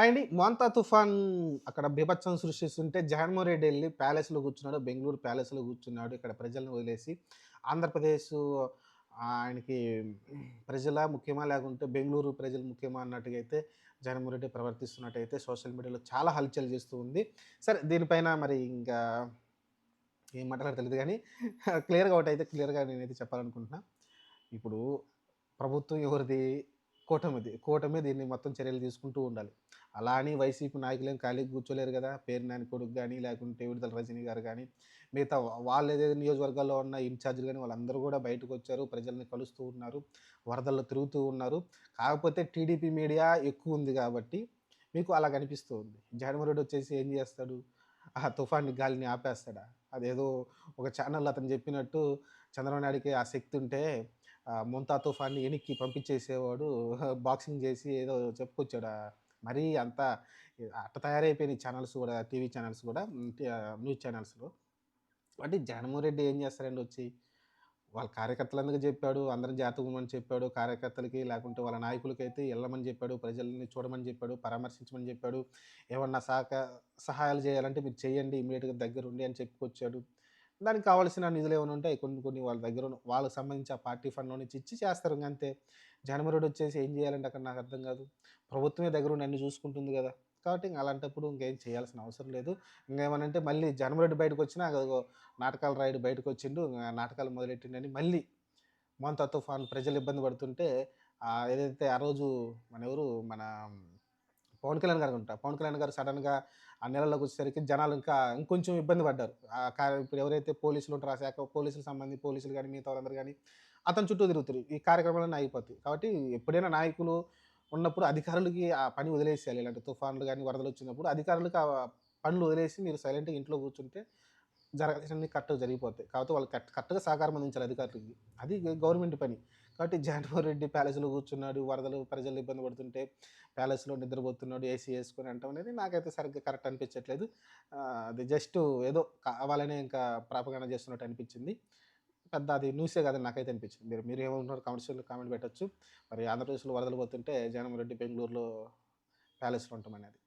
And Montha తుఫాన్ అక్కడ బీభత్సం సృష్టిస్తుంటే జగన్మోహన్ రెడ్డి వెళ్ళి ప్యాలెస్లో కూర్చున్నాడు బెంగళూరు ప్యాలెస్లో కూర్చున్నాడు ఇక్కడ ప్రజలను వదిలేసి ఆంధ్రప్రదేశ్ ఆయనకి ప్రజల ముఖ్యమా లేకుంటే బెంగళూరు ప్రజలు ముఖ్యమా అన్నట్టుగా అయితే జగన్మోహన్ రెడ్డి ప్రవర్తిస్తున్నట్టయితే సోషల్ మీడియాలో చాలా హల్చల్ చేస్తూ ఉంది. సరే దీనిపైన మరి ఇంకా ఏం మాట్లాడాలో తెలియదు కానీ క్లియర్గా ఒకటి అయితే క్లియర్గా నేనైతే చెప్పాలనుకుంటున్నా. ఇప్పుడు ప్రభుత్వం ఎవరిది? కూటమిది. కూటమి దీన్ని మొత్తం చర్యలు తీసుకుంటూ ఉండాలి. అలా అని వైసీపీ నాయకులు ఏం ఖాళీ కూర్చోలేరు కదా. పేరు నాని కొడుకు కానీ లేకుంటే విడుదల రజనీ గారు కానీ మిగతా వాళ్ళు ఏదైతే నియోజకవర్గాల్లో ఉన్న ఇన్ఛార్జీలు కానీ వాళ్ళందరూ కూడా బయటకు వచ్చారు. ప్రజల్ని కలుస్తూ ఉన్నారు. వరదల్లో తిరుగుతూ ఉన్నారు. కాకపోతే టీడీపీ మీడియా ఎక్కువ ఉంది కాబట్టి మీకు అలా కనిపిస్తూ ఉంది. జగన్మోహన్ రెడ్డి వచ్చేసి ఏం చేస్తాడు? ఆ తుఫాన్ గాలిని ఆపేస్తాడా? అదేదో ఒక ఛానల్ అతను చెప్పినట్టు చంద్రబాబు నాయుడికి ఆ శక్తి ఉంటే ముంతా తుఫాన్ని వెనక్కి పంపించేసేవాడు బాక్సింగ్ చేసి ఏదో చెప్పుకొచ్చాడు. మరీ అంత అట్ట తయారైపోయినాయి ఛానల్స్ కూడా టీవీ ఛానల్స్ కూడా న్యూస్ ఛానల్స్లో. అంటే జగన్మోహన్ రెడ్డి ఏం చేస్తారండి వచ్చి? వాళ్ళ కార్యకర్తలందుకు చెప్పాడు? అందరం జాతకమని చెప్పాడు. కార్యకర్తలకి లేకుంటే వాళ్ళ నాయకులకి అయితే వెళ్ళమని చెప్పాడు. ప్రజల్ని చూడమని చెప్పాడు. పరామర్శించమని చెప్పాడు. ఏమన్నా సహక సహాయాలు చేయాలంటే మీరు చేయండి ఇమీడియట్గా దగ్గర ఉండి అని చెప్పుకొచ్చాడు. దానికి కావాల్సిన నిధులు ఏమైనా ఉంటాయి? కొన్ని కొన్ని వాళ్ళ దగ్గర ఉన్న- వాళ్ళకి సంబంధించి ఆ పార్టీ ఫండ్లో నుంచి ఇచ్చి చేస్తారు అంతే. జనమరుడు వచ్చేసి ఏం చేయాలంటే అక్కడ నాకు అర్థం కాదు. ప్రభుత్వమే దగ్గర ఉండి అన్ని చూసుకుంటుంది కదా. కాబట్టి ఇంక అలాంటప్పుడు ఇంకేం చేయాల్సిన అవసరం లేదు. ఇంకేమనంటే మళ్ళీ జనమరెడ్డి బయటకు వచ్చినా అదిగో నాటకాలు రాయుడు బయటకు వచ్చిండు నాటకాలు మొదలెట్టిండని మళ్ళీ మొంత తుఫాన్ ప్రజలు ఇబ్బంది పడుతుంటే ఏదైతే ఆ రోజు మన ఎవరు? మన పవన్ కళ్యాణ్ గారు ఉంటారు. పవన్ కళ్యాణ్ గారు సడన్గా ఆ నెలలోకి వచ్చేసరికి జనాలు ఇంకా ఇంకొంచెం ఇబ్బంది పడ్డారు. ఆ కా- ఇప్పుడు ఎవరైతే పోలీసులు ఉంటారో ఆ శాఖ పోలీసులకు సంబంధించి పోలీసులు కానీ మిగతా వాళ్ళందరూ కానీ అతని చుట్టూ తిరుగుతారు ఈ కార్యక్రమాలన్నీ అయిపోతాయి కాబట్టి ఎప్పుడైనా నాయకులు ఉన్నప్పుడు అధికారులకి ఆ పని వదిలేసేయాలి. ఇలాంటి తుఫాన్లు కానీ వరదలు వచ్చినప్పుడు అధికారులకు ఆ పనులు వదిలేసి మీరు సైలెంట్గా ఇంట్లో కూర్చుంటే జరగాల్సినవి కరెక్ట్గా జరిగిపోతాయి. కాబట్టి వాళ్ళు కరెక్ట్ కరెక్ట్గా సహకారం అందించాలి అధికారులకి. అది గవర్నమెంట్ పని. కాబట్టి జగన్మోహన్ రెడ్డి ప్యాలెస్లో కూర్చున్నాడు వరదలు ప్రజలు ఇబ్బంది పడుతుంటే ప్యాలెస్లో నిద్రపోతున్నాడు ఏసీ వేసుకొని అంటాం అనేది నాకైతే సరిగ్గా కరెక్ట్ అనిపించట్లేదు. అది జస్ట్ ఏదో కావాలనే ఇంకా ప్రాపగాన చేస్తున్నట్టు అనిపించింది. పెద్ద అది న్యూసే కాదని నాకైతే అనిపించింది. మీరు మీరు ఏమనుకున్నారు కమర్షియల్ కామెంట్ పెట్టచ్చు. మరి ఆంధ్రప్రదేశ్లో వరదలు పోతుంటే జగన్మోహన్ రెడ్డి బెంగళూరులో ప్యాలెస్లో ఉంటామనేది.